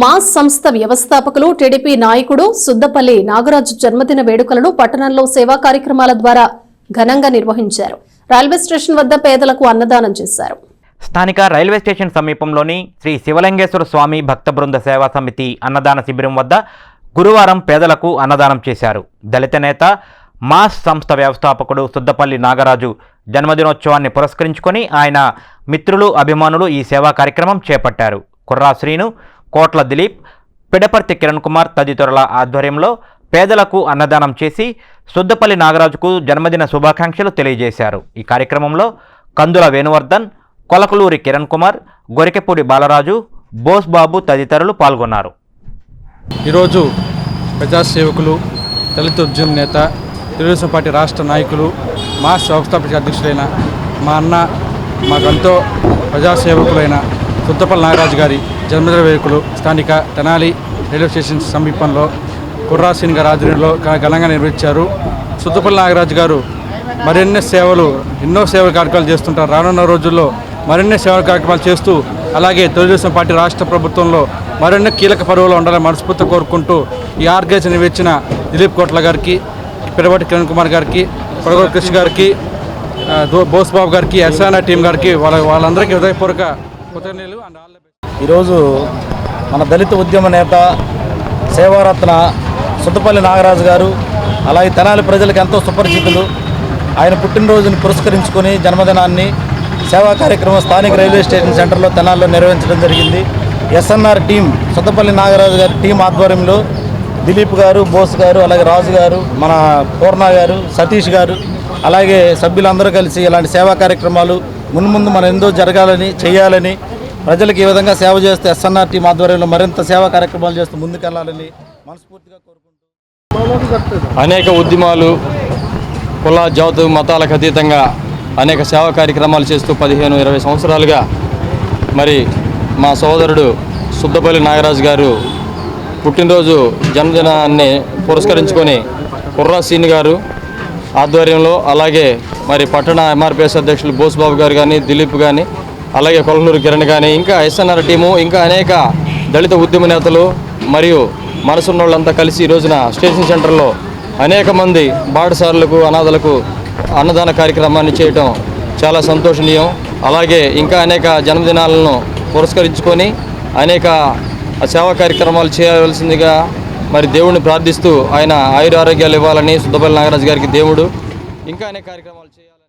Mass సంస్థ వ్యవస్థాపకులు TDP నాయకుడు సుద్దపల్లి నాగరాజు జన్మదిన వేడుకలను పట్టణంలో సేవా కార్యక్రమాల ద్వారా ఘనంగా నిర్వహించారు. రైల్వే స్టేషన్ వద్ద పేదలకు అన్నదానం చేశారు. స్థానిక రైల్వే స్టేషన్ సమీపంలోని శ్రీ శివలింగేశ్వర స్వామి భక్త బృంద సేవా సమితి అన్నదాన శిబిరం వద్ద గురువారం పేదలకు అన్నదానం చేశారు. దళిత నేత మాస్ సంస్థ వ్యవస్థాపకుడు సుద్దపల్లి నాగరాజు జన్మదినోత్సవాన్ని పురస్కరించుకొని ఆయన మిత్రులు అభిమానులు ఈ సేవా కార్యక్రమం చేపట్టారు. కుర్రా శ్రీను కోట్ల దిలీప్ పిడపర్తి కిరణ్ కుమార్ తదితరుల ఆధ్వర్యంలో పేదలకు అన్నదానం చేసి సుద్దపల్లి నాగరాజుకు జన్మదిన శుభాకాంక్షలు తెలియజేశారు. ఈ కార్యక్రమంలో కందుల వేణువర్ధన్ కొలకలూరి కిరణ్ కుమార్ గొరికెపూడి బాలరాజు బోస్ బాబు తదితరులు పాల్గొన్నారు. ఈరోజు ప్రజాసేవకులు దళిత ఉద్యమ నేత తెలుగుదేశం పార్టీ రాష్ట్ర నాయకులు మా వ్యవస్థాపక అధ్యక్షులైన మా అన్న మాకంతో ప్రజాసేవకులైన సుద్దపల్లి నాగరాజు గారి జన్మదిన వేడుకలు స్థానిక తెనాలి రైల్వే స్టేషన్ సమీపంలో కుర్రాసీన్ గారి ఆధ్వర్యంలో ఘనంగా నిర్వహించారు. సుద్దపల్లి నాగరాజు గారు మరిన్ని సేవలు ఎన్నో సేవల కార్యక్రమాలు చేస్తుంటారు. రానున్న రోజుల్లో మరిన్ని సేవల కార్యక్రమాలు చేస్తూ అలాగే తెలుగుదేశం పార్టీ రాష్ట్ర ప్రభుత్వంలో మరిన్ని కీలక పరువులు ఉండాలని మనస్ఫూర్తి కోరుకుంటూ ఈ ఆర్గనైజేషన్ నిర్వహించిన దిలీప్ కోట్ల గారికి పిరవటి కిరణ్ కుమార్ గారికి పొడగోడు కృష్ణ గారికి ఆ, బోస్ బాబు గారికి ఎస్ఆనా టీం గారికి వాళ్ళ వాళ్ళందరికీ హృదయపూర్వక ఈరోజు మన దళిత ఉద్యమ నేత సేవారత్న సుద్దపల్లి నాగరాజు గారు అలాగే తెనాలి ప్రజలకు ఎంతో సుపరిచితులు. ఆయన పుట్టినరోజుని పురస్కరించుకొని జన్మదినాన్ని సేవా కార్యక్రమం స్థానిక రైల్వే స్టేషన్ సెంటర్లో తెనాల్లో నిర్వహించడం జరిగింది. ఎస్ఎన్ఆర్ టీం సుద్దపల్లి నాగరాజు గారి టీం ఆధ్వర్యంలో దిలీప్ గారు బోస్ గారు అలాగే రాజు గారు మన పూర్ణ గారు సతీష్ గారు అలాగే సభ్యులందరూ కలిసి ఇలాంటి సేవా కార్యక్రమాలు మున్ముందు మనం ఎంతో జరగాలని చేయాలని ప్రజలకు ఈ విధంగా సేవ చేస్తే ఎస్ఎన్ఆర్టీ ఆధ్వర్యంలో మరింత సేవా కార్యక్రమాలు చేస్తూ ముందుకెళ్ళాలని మనస్ఫూర్తిగా కోరుకుంటున్నాను అనేక ఉద్యమాలు కుల జాతు మతాలకు అతీతంగా అనేక సేవా కార్యక్రమాలు చేస్తూ పదిహేను ఇరవై సంవత్సరాలుగా మరి మా సోదరుడు సుద్దపల్లి నాగరాజు గారు పుట్టినరోజు జన్మదినాన్ని పురస్కరించుకొని కుర్రా సీని గారు ఆధ్వర్యంలో అలాగే మరి పట్టణ ఎంఆర్పిఎస్ అధ్యక్షులు బోస్బాబు గారు కానీ దిలీప్ కానీ అలాగే కొలనూరు కిరణ్ కానీ ఇంకా ఎస్ఎన్ఆర్ టీము ఇంకా అనేక దళిత ఉద్యమ నేతలు మరియు మనసున్న వాళ్ళంతా కలిసి ఈ రోజున స్టేషన్ సెంటర్లో అనేక మంది బాటసారులకు అనాథలకు అన్నదాన కార్యక్రమాన్ని చేయటం చాలా సంతోషనీయం. అలాగే ఇంకా అనేక జన్మదినాలను పురస్కరించుకొని అనేక సేవా కార్యక్రమాలు చేయవలసిందిగా మరి దేవుడిని ప్రార్థిస్తూ ఆయన ఆయుర ఆరోగ్యాలు ఇవ్వాలని సుద్దపల్లి నాగరాజు గారికి దేవుడు ఇంకా అనేక కార్యక్రమాలు చేయాలి